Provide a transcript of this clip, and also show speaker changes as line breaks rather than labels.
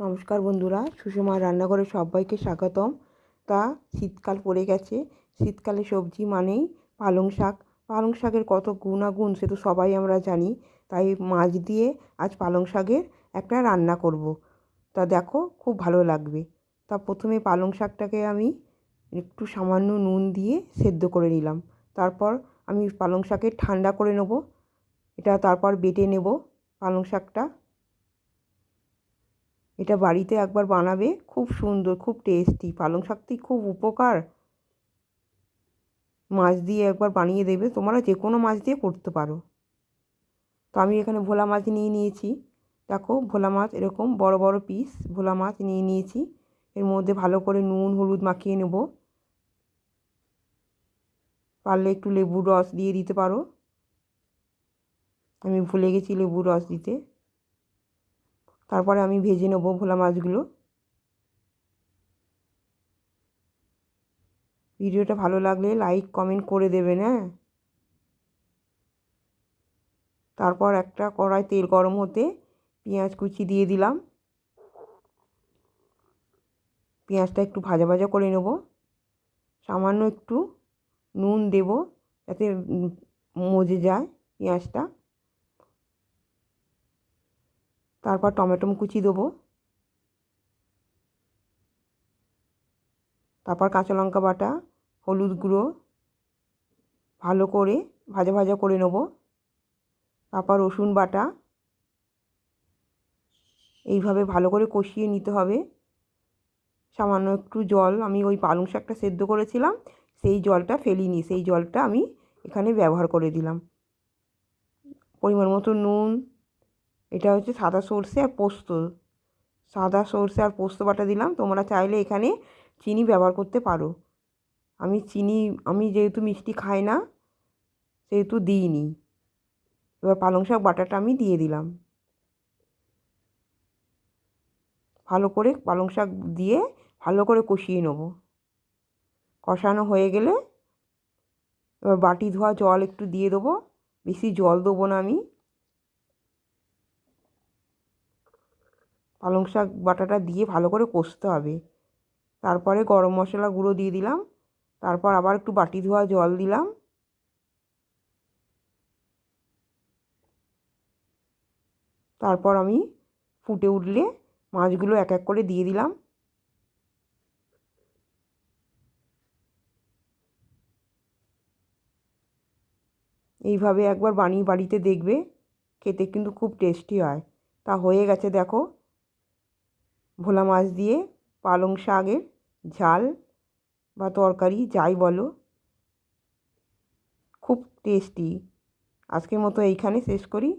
নমস্কার বন্ধুরা সুষমা রান্নাঘরে সবাইকে স্বাগতম। তা শীতকাল পড়ে গেছে, শীতকালে সবজি মানেই পালং শাক। পালং শাকের কত গুণাগুণ সে তো সবাই আমরা জানি, তাই মাছ দিয়ে আজ পালং শাকের একটা রান্না করব। তা দেখো, খুব ভালো লাগবে। তা প্রথমে পালং শাকটাকে আমি একটু সামান্য নুন দিয়ে সেদ্ধ করে নিলাম। তারপর আমি পালং শাকে ঠান্ডা করে নেব। এটা তারপর বেটে নেব পালং শাকটা। এটা বাড়িতে একবার বানাবে, খুব সুন্দর, খুব টেস্টি পালং শাকটি খুব উপকার? মাছ দিয়ে একবার বানিয়ে দেবে, তোমরা যে কোনো মাছ দিয়ে করতে পারো। তো আমি এখানে ভোলা মাছ নিয়ে নিয়েছি। দেখো, ভোলা মাছ এরকম বড় বড় পিস ভোলা মাছ নিয়ে নিয়েছি। এর মধ্যে ভালো করে নুন, হলুদ মাখিয়ে নেব। পারলে একটু লেবুর রস দিয়ে দিতে পারো। আমি ভুলে গেছি লেবুর রস দিতে। তারপরে আমি ভেজে নেব ভোলা মাছগুলো। ভিডিওটা ভালো লাগলে লাইক, কমেন্ট করে দেবেন হ্যাঁ? তারপর একটা কড়াই তেল গরম হতে পেঁয়াজ কুচি দিয়ে দিলাম। পেঁয়াজটা একটু ভাজা ভাজা করে নেব। সামান্য একটু নুন দেব যাতে মজে যায় পেঁয়াজটা। তারপর টমেটো কুচি দেবো। তারপর কাঁচা লঙ্কা বাটা, হলুদ গুঁড়ো, ভালো করে ভাজা ভাজা করে নেব। তারপর রসুন বাটা, এইভাবে ভালো করে কষিয়ে নিতে হবে। সামান্য একটু জল, আমি ওই পালং শাকটা সেদ্ধ করেছিলাম, সেই জলটা ফেলিনি, সেই জলটা আমি এখানে ব্যবহার করে দিলাম। পরিমাণ মতো নুন এটা হচ্ছে সাদা সর্ষে আর পোস্ত। সাদা সর্ষে আর পোস্ত বাটা দিলাম। তোমরা চাইলে এখানে চিনি ব্যবহার করতে পারো। আমি চিনি, আমি যেহেতু মিষ্টি খাই না, সেহেতু দিইনি। এবার পালং শাক বাটাটা আমি দিয়ে দিলাম। ভালো করে পালং শাক দিয়ে ভালো করে কষিয়ে নেব। কষানো হয়ে গেলে এবার বাটি ধোয়া জল একটু দিয়ে দেবো। বেশি জল দেবো না আমি। পালং শাক বাটাটা দিয়ে ভালো করে কষতে হবে। তারপরে গরম মশলা গুঁড়ো দিয়ে দিলাম। তারপর আবার একটু বাটি ধোয়া জল দিলাম। তারপর আমি ফুটে উঠলে মাছগুলো এক এক করে দিয়ে দিলাম। এইভাবে একবার বানিয়ে বাড়িতে দেখবে, খেতে কিন্তু খুব টেস্টি হয়। তা হয়ে গেছে দেখো। ভোলা মাছ দিয়ে পালং শাকের ঝাল বা তরকারি, যাই বলো। খুব টেস্টি আজকের মতো এইখানে শেষ করি।